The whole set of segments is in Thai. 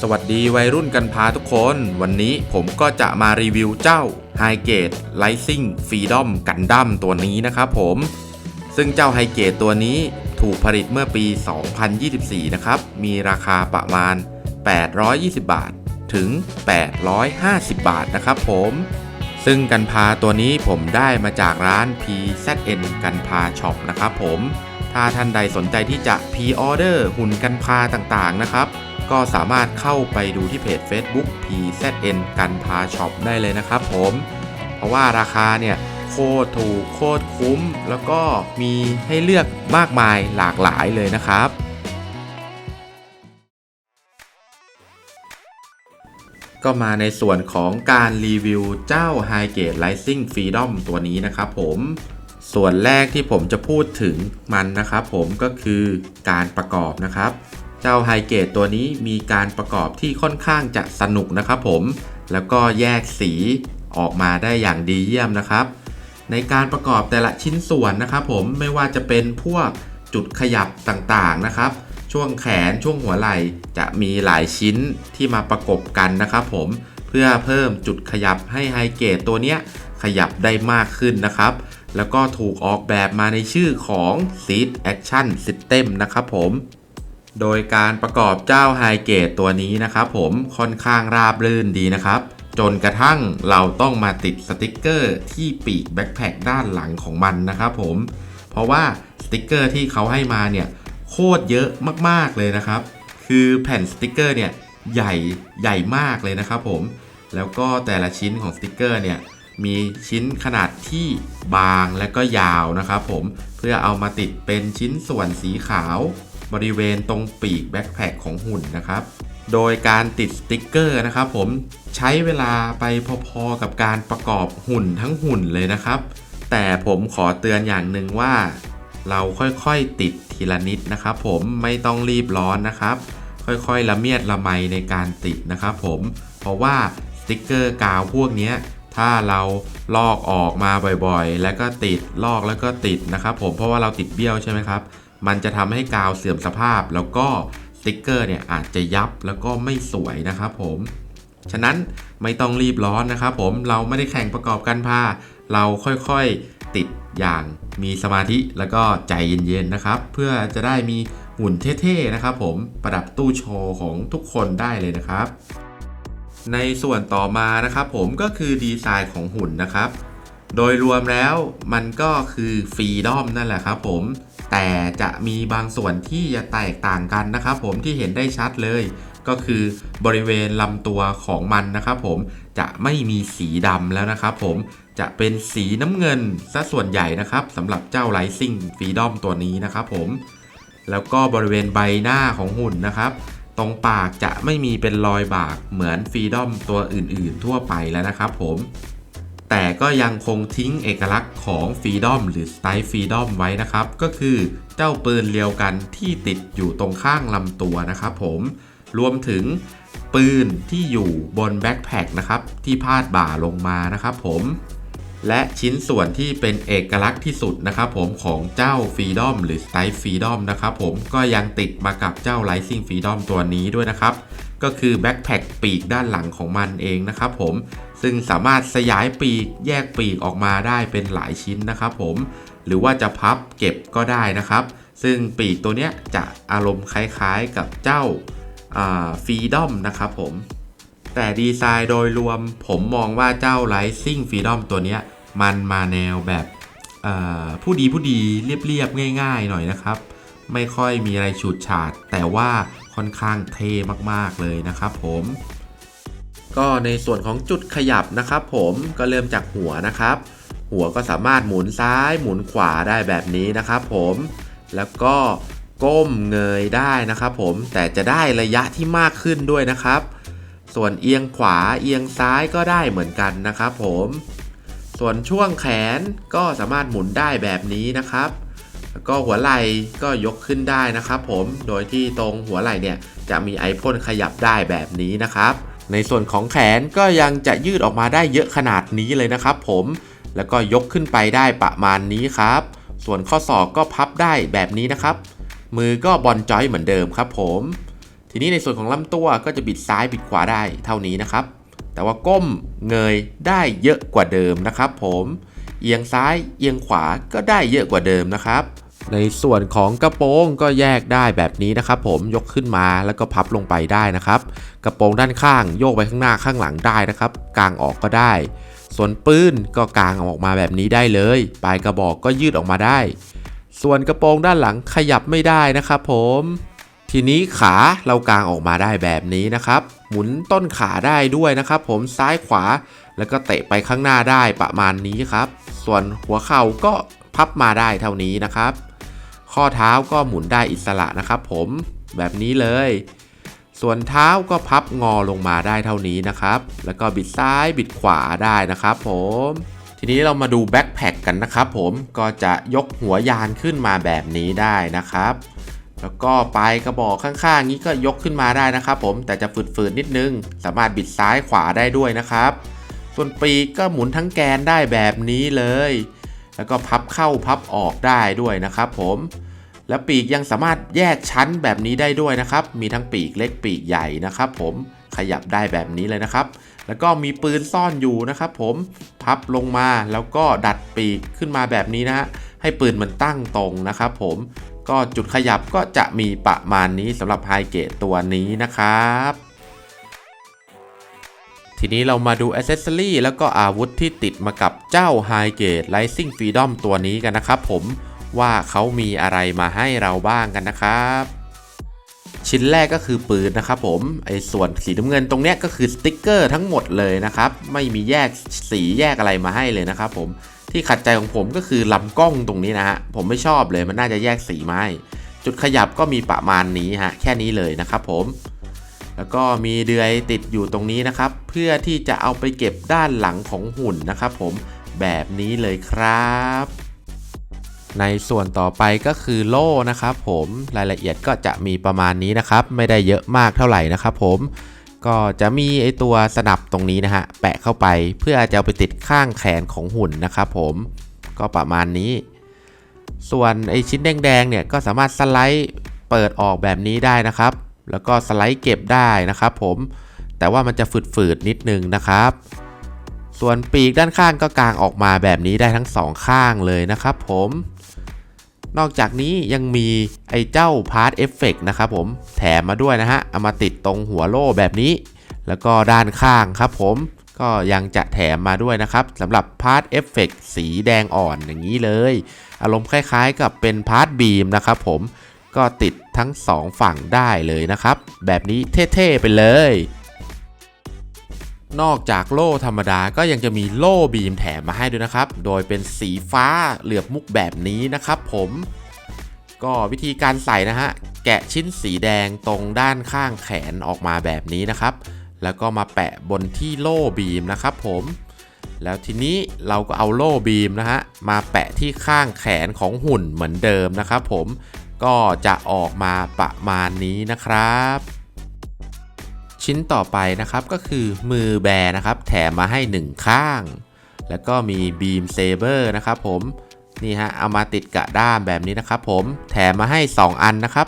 สวัสดีวัยรุ่นกันพาทุกคน วันนี้ผมก็จะมารีวิวเจ้า h i g a t e Rising Freedom Gundam ตัวนี้นะครับผม ซึ่งเจ้า h i g a t e ตัวนี้ถูกผลิตเมื่อปี 2024 นะครับ มีราคาประมาณ 820 บาท ถึง 850 บาทนะครับผม ซึ่งกันพาตัวนี้ผมได้มาจากร้าน PZN กันพาช็อปนะครับผม ถ้าท่านใดสนใจที่จะพ r ออเดอร์หุ่นกันพาต่างๆนะครับ ก็สามารถเข้าไปดูที่เพจ Facebook PZN กันพาช็อปได้เลยนะครับผม เพราะว่าราคาเนี่ยโคตรถูกโคตรคุ้ม แล้วก็มีให้เลือกมากมายหลากหลายเลยนะครับ ก็มาในส่วนของการรีวิวเจ้า High Gate Rising Freedom ตัวนี้นะครับผมส่วนแรกที่ผมจะพูดถึงมันนะครับผมก็คือการประกอบนะครับ เจ้า High Gate ตัวนี้มีการประกอบที่ค่อนข้างจะสนุกนะครับผม แล้วก็แยกสีออกมาได้อย่างดีเยี่ยมนะครับ ในการประกอบแต่ละชิ้นส่วนนะครับผมไม่ว่าจะเป็นพวกจุดขยับต่างๆนะครับ ช่วงแขนช่วงหัวไหล่จะมีหลายชิ้นที่มาประกบกันนะครับผมเพื่อเพิ่มจุดขยับให้ไฮเกตตัวเนี้ยขยับได้มากขึ้นนะครับ แล้วก็ถูกออกแบบมาในชื่อของ Seed Action System นะครับผม โดยการประกอบเจ้าไฮเกตตัวนี้นะครับผมค่อนข้างราบรื่นดีนะครับ จนกระทั่งเราต้องมาติดสติกเกอร์ที่ปีกแบ็คแพคด้านหลังของมันนะครับผม เพราะว่าสติกเกอร์ที่เขาให้มาเนี่ยโคตรเยอะมากๆเลยนะครับ คือแผ่นสติกเกอร์เนี่ยใหญ่ใหญ่มากเลยนะครับผมแล้วก็แต่ละชิ้นของสติกเกอร์เนี่ยมีชิ้นขนาดที่บางและก็ยาวนะครับผมเพื่อเอามาติดเป็นชิ้นส่วนสีขาว บริเวณตรงปีกแบ็คแพคของหุ่นนะครับ โดยการติดสติกเกอร์นะครับผมใช้เวลาไปพอๆกับการประกอบหุ่นทั้งหุ่นเลยนะครับ แต่ผมขอเตือนอย่างหนึ่งว่า เราค่อยๆติดทีละนิดนะครับ ผมไม่ต้องรีบร้อนนะครับ ค่อยๆละเมียดละไมในการติดนะครับผมเพราะว่าสติกเกอร์กาวพวกนี้ถ้าเราลอกออกมาบ่อยๆ แล้วก็ติดลอกแล้วก็ติดนะครับ ผมเพราะว่าเราติดเบี้ยวใช่ไหมครับ มันจะทำให้กาวเสื่อมสภาพ แล้วก็สติกเกอร์เนี่ยอาจจะยับแล้วก็ไม่สวยนะครับผม ฉะนั้นไม่ต้องรีบร้อนนะครับผมเราไม่ได้แข่งประกอบกันผ้า เราค่อยๆติดอย่างมีสมาธิแล้วก็ใจเย็นๆนะครับ เพื่อจะได้มีหุ่นเท่ๆนะครับผมประดับตู้โชว์ของทุกคนได้เลยนะครับ ในส่วนต่อมานะครับผมก็คือดีไซน์ของหุ่นนะครับ โดยรวมแล้วมันก็คือฟรีดอมนั่นแหละครับผม แต่จะมีบางส่วนที่จะแตกต่างกันนะครับผมที่เห็นได้ชัดเลย ก็คือบริเวณลำตัวของมันนะครับผมจะไม่มีสีดำแล้วนะครับผมจะเป็นสีน้ำเงินซะส่วนใหญ่นะครับสำหรับเจ้าไ i ซิ่งฟีดอมตัวนี้นะครับผมแล้วก็บริเวณใบหน้าของหุ่นนะครับ ตรงปากจะไม่มีเป็นรอยบากเหมือนฟีดอมตัวอื่นๆ ทั่วไปแล้วนะครับผม แต่ก็ยังคงทิ้งเอกลักษณ์ของฟรีดอมหรือสไตล์ฟรีดอมไว้นะครับ ก็คือเจ้าปืนเรียวกันที่ติดอยู่ตรงข้างลำตัวนะครับผม รวมถึงปืนที่อยู่บนแบ็คแพคนะครับที่พาดบ่าลงมานะครับผมและชิ้นส่วนที่เป็นเอกลักษณ์ที่สุดนะครับผมของเจ้าฟรีดอมหรือสไตล์ฟรีดอมนะครับผมก็ยังติดมากับเจ้า Rising Freedom ตัวนี้ด้วยนะครับ ก็คือแบ็คแพคปีกด้านหลังของมันเองนะครับผม ซึ่งสามารถสยายปีกแยกปีกออกมาได้เป็นหลายชิ้นนะครับผม หรือว่าจะพับเก็บก็ได้นะครับ ซึ่งปีกตัวเนี้ยจะอารมณ์คล้ายๆกับเจ้าฟรีดอมนะครับผม แต่ดีไซน์โดยรวมผมมองว่าเจ้า Rising Freedom ตัวเนี้ยมันมาแนวแบบผู้ดีผู้ดีเรียบๆ ง่ายๆ หน่อยนะครับ ไม่ค่อยมีอะไรฉูดฉาด แต่ว่าค่อนข้างเท่มากๆเลยนะครับผม ก็ในส่วนของจุดขยับนะครับผมก็เริ่มจากหัวนะครับ หัวก็สามารถหมุนซ้ายหมุนขวาได้แบบนี้นะครับผมแล้วก็ก้มเงยได้นะครับผมแต่จะได้ระยะที่มากขึ้นด้วยนะครับ ส่วนเอียงขวาเอียงซ้ายก็ได้เหมือนกันนะครับผมส่วนช่วงแขนก็สามารถหมุนได้แบบนี้นะครับแล้วก็หัวไหล่ก็ยกขึ้นได้นะครับผมโดยที่ตรงหัวไหล่เนี่ยจะมีไอพ่นขยับได้แบบนี้นะครับ ในส่วนของแขนก็ยังจะยืดออกมาได้เยอะขนาดนี้เลยนะครับผมแล้วก็ยกขึ้นไปได้ประมาณนี้ครับ ส่วนข้อศอกก็พับได้แบบนี้นะครับ มือก็บอลจอยเหมือนเดิมครับผม ทีนี้ในส่วนของลำตัวก็จะบิดซ้ายบิดขวาได้เท่านี้นะครับ แต่ว่าก้มเงยได้เยอะกว่าเดิมนะครับ ผม เอียงซ้ายเอียงขวาก็ได้เยอะกว่าเดิมนะครับ ในส่วนของกระโปรงก็แยกได้แบบนี้นะครับผมยกขึ้นมาแล้วก็พับลงไปได้นะครับ กระโปรงด้านข้างโยกไปข้างหน้าข้างหลังได้นะครับกางออกก็ได้ ส่วนปืนก็กางออกมาแบบนี้ได้เลย ปลายกระบอกก็ยืดออกมาได้ ส่วนกระโปรงด้านหลังขยับไม่ได้นะครับผมทีนี้ขาเรากางออกมาได้แบบนี้นะครับ หมุนต้นขาได้ด้วยนะครับ ผมซ้ายขวาแล้วก็เตะไปข้างหน้าได้ประมาณนี้ครับ ส่วนหัวเข่าก็พับมาได้เท่านี้นะครับ ข้อเท้าก็หมุนได้อิสระนะครับผมแบบนี้เลย ส่วนเท้าก็พับงอลงมาได้เท่านี้นะครับ แล้วก็บิดซ้ายบิดขวาได้นะครับผมทีนี้เรามาดูแบ็คแพคกันนะครับผมก็จะยกหัวยานขึ้นมาแบบนี้ได้นะครับ แล้วก็ปลายกระบอกข้างๆนี้ก็ยกขึ้นมาได้นะครับ ผมแต่จะฝืดๆนิดนึง สามารถบิดซ้ายขวาได้ด้วยนะครับ ส่วนปีกก็หมุนทั้งแกนได้แบบนี้เลย แล้วก็พับเข้าพับออกได้ด้วยนะครับ ผม แล้วปีกยังสามารถแยกชั้นแบบนี้ได้ด้วยนะครับ มีทั้งปีกเล็กปีกใหญ่นะครับ ผมขยับได้แบบนี้เลยนะครับ แล้วก็มีปืนซ่อนอยู่นะครับ ผมพับลงมาแล้วก็ดัดปีกขึ้นมาแบบนี้นะฮะให้ปืนมันตั้งตรงนะครับ ผมก็จุดขยับก็จะมีประมาณนี้สำหรับไฮเกตตัวนี้นะครับทีนี้เรามาดูอ c เซสซอรีแล้วก็อาวุธที่ติดมากับเจ้า High Gate Rising Freedom ตัวนี้กันนะครับผม ว่าเขามีอะไรมาให้เราบ้างกันนะครับ ชิ้นแรกก็คือปืนนะครับผมไอ้ส่วนสีน้ำเงินตรงเนี้ยก็คือสติ๊กเกอร์ทั้งหมดเลยนะครับ ไม่มีแยกสีแยกอะไรมาให้เลยนะครับผมที่ขัดใจของผมก็คือลำกล้องตรงนี้นะฮะผมไม่ชอบเลยมันน่าจะแยกสีมาให้จุดขยับก็มีประมาณนี้ฮะแค่นี้เลยนะครับผมแล้วก็มีเดือยติดอยู่ตรงนี้นะครับ เพื่อที่จะเอาไปเก็บด้านหลังของหุ่นนะครับผมแบบนี้เลยครับ ในส่วนต่อไปก็คือโล่นะครับผมรายละเอียดก็จะมีประมาณนี้นะครับ ไม่ได้เยอะมากเท่าไหร่นะครับผมก็จะมีไอตัวสนับตรงนี้นะฮะแปะเข้าไปเพื่อจะเอาไปติดข้างแขนของหุ่นนะครับผมก็ประมาณนี้ ส่วนไอชิ้นแดงๆเนี่ยก็สามารถสไลด์เปิดออกแบบนี้ได้นะครับ แล้วก็สไลด์เก็บได้นะครับผมแต่ว่ามันจะฝืดๆนิดนึงนะครับ ส่วนปีกด้านข้างก็กางออกมาแบบนี้ได้ทั้งสองข้างเลยนะครับผม นอกจากนี้ยังมีไอ้เจ้าพาร์ทเอฟเฟกนะครับผมแถมมาด้วยนะฮะ เอามาติดตรงหัวโล่แบบนี้ แล้วก็ด้านข้างครับผมก็ยังจะแถมมาด้วยนะครับสำหรับพาร์ทเอฟเฟกสีแดงอ่อนอย่างนี้เลย อารมณ์คล้ายๆกับเป็นพาร์ทบีมนะครับผมก็ติดทั้ง 2 ฝั่งได้เลยนะครับ แบบนี้เท่ ๆ ไปเลย นอกจากโล่ธรรมดาก็ยังจะมีโล่บีมแถมมาให้ด้วยนะครับ โดยเป็นสีฟ้าเหลือบมุกแบบนี้นะครับผมก็วิธีการใส่นะฮะ แกะชิ้นสีแดงตรงด้านข้างแขนออกมาแบบนี้นะครับ แล้วก็มาแปะบนที่โล่บีมนะครับผม แล้วทีนี้เราก็เอาโล่บีมนะฮะ มาแปะที่ข้างแขนของหุ่นเหมือนเดิมนะครับผม ก็จะออกมาประมาณนี้นะครับ ชิ้นต่อไปนะครับก็คือมือแบนะครับ แถมมาให้ 1 ข้าง แล้วก็มีบีมเซเบอร์นะครับผมนี่ฮะเอามาติดกระด้ามแบบนี้นะครับผมแถมมาให้ 2 อันนะครับ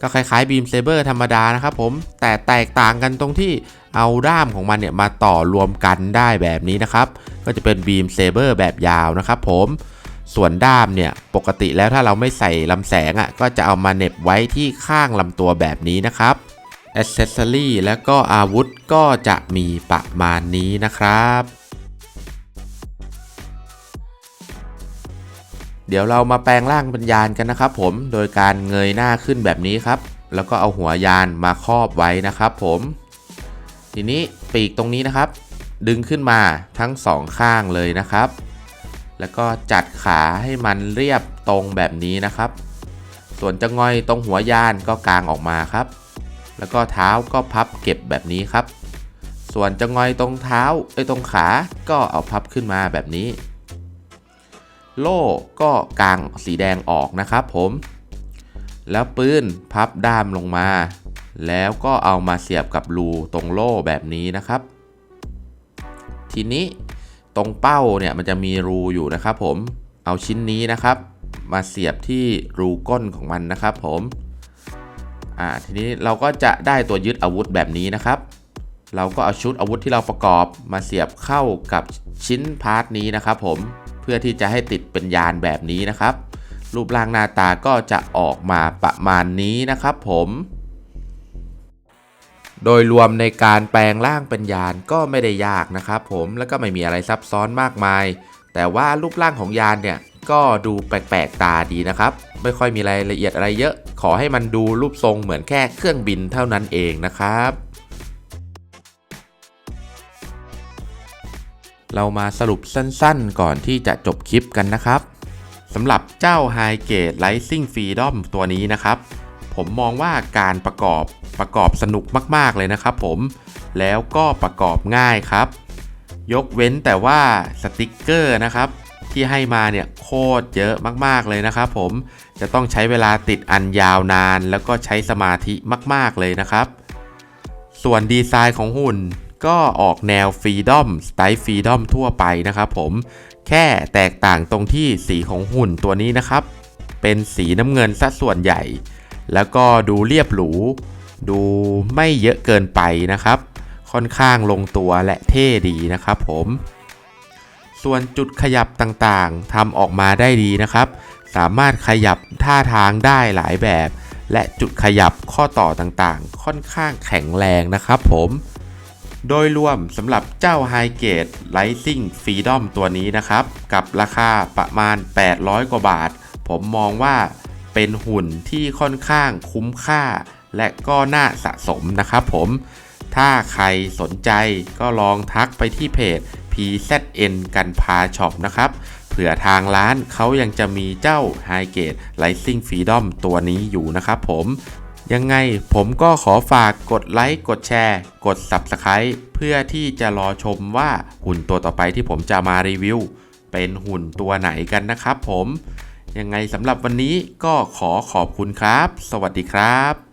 ก็คล้ายๆบีมเซเบอร์ธรรมดานะครับผมแต่แตกต่างกันตรงที่เอาด้ามของมันเนี่ยมาต่อรวมกันได้แบบนี้นะครับ ก็จะเป็นบีมเซเบอร์แบบยาวนะครับผมส่วนด้ามเนี่ยปกติแล้วถ้าเราไม่ใส่ลำแสงอะ่ะก็จะเอามาเน็บไว้ที่ข้างลำตัวแบบนี้นะครับ อ c เซสซอรีและก็อาวุธก็จะมีประมาณนี้นะครับเดี๋ยวเรามาแปลงร่างเป็นยานกันนะครับผม โดยการเงยหน้าขึ้นแบบนี้ครับ แล้วก็เอาหัวยานมาครอบไว้นะครับผม ทีนี้ปีกตรงนี้นะครับ ดึงขึ้นมาทั้งสองข้างเลยนะครับ แล้วก็จัดขาให้มันเรียบตรงแบบนี้นะครับ ส่วนจะงอยตรงหัวยานก็กางออกมาครับ แล้วก็เท้าก็พับเก็บแบบนี้ครับ ส่วนจะงอยตรงเท้าไอ้ตรงขาก็เอาพับขึ้นมาแบบนี้ โล่ก็กางสีแดงออกนะครับผม แล้วปืนพับด้ามลงมา แล้วก็เอามาเสียบกับรูตรงโล่แบบนี้นะครับ ทีนี้ตรงเป้าเนี่ยมันจะมีรูอยู่นะครับผม เอาชิ้นนี้นะครับ มาเสียบที่รูก้นของมันนะครับผม อ่าทีนี้เราก็จะได้ตัวยึดอาวุธแบบนี้นะครับ เราก็เอาชุดอาวุธที่เราประกอบมาเสียบเข้ากับชิ้นพาร์ทนี้นะครับผมเพื่อที่จะให้ติดเป็นยานแบบนี้นะครับ รูปร่างหน้าตาก็จะออกมาประมาณนี้นะครับผมโดยรวมในการแปลงร่างเป็นยานก็ไม่ได้ยากนะครับผมแล้วก็ไม่มีอะไรซับซ้อนมากมาย แต่ว่ารูปร่างของยานเนี่ย ก็ดูแปลกๆตาดีนะครับ ไม่ค่อยมีรายละเอียดอะไรเยอะ ขอให้มันดูรูปทรงเหมือนแค่เครื่องบินเท่านั้นเองนะครับเรามาสรุปสั้นๆ ก่อนที่จะจบคลิปกันนะครับสำหรับเจ้า High Gate Rising Freedom ตัวนี้นะครับ ผมมองว่าการประกอบประกอบสนุกมากๆเลยนะครับผมแล้วก็ประกอบง่ายครับ ยกเว้นแต่ว่าสติกเกอร์นะครับ ที่ให้มาเนี่ยโคตรเยอะมากๆเลยนะครับผมจะต้องใช้เวลาติดอันยาวนาน แล้วก็ใช้สมาธิมากๆเลยนะครับ ส่วนดีไซน์ของหุ่นก็ออกแนวฟรีดอมสไตล์ฟรีดอมทั่วไปนะครับผมแค่แตกต่างตรงที่สีของหุ่นตัวนี้นะครับ เป็นสีน้ำเงินซะส่วนใหญ่ แล้วก็ดูเรียบหรู ดูไม่เยอะเกินไปนะครับ ค่อนข้างลงตัวและเท่ดีนะครับผม ส่วนจุดขยับต่างๆทำออกมาได้ดีนะครับ สามารถขยับท่าทางได้หลายแบบ และจุดขยับข้อต่อต่างๆ ค่อนข้างแข็งแรงนะครับผมโดยรวมสำหรับเจ้า High Gate Rising Freedom ตัวนี้นะครับ กับราคาประมาณ 800 กว่าบาท ผมมองว่าเป็นหุ่นที่ค่อนข้างคุ้มค่า และก็น่าสะสมนะครับผม ถ้าใครสนใจก็ลองทักไปที่เพจ PZN กันพาช็อปนะครับเผื่อทางร้านเขายังจะมีเจ้า High Gate Rising Freedom ตัวนี้อยู่นะครับผมยังไงผมก็ขอฝากกดไลค์กดแชร์ กด Subscribe เพื่อที่จะรอชมว่าหุ่นตัวต่อไปที่ผมจะมารีวิว เป็นหุ่นตัวไหนกันนะครับผม ยังไงสำหรับวันนี้ก็ขอขอบคุณครับ สวัสดีครับ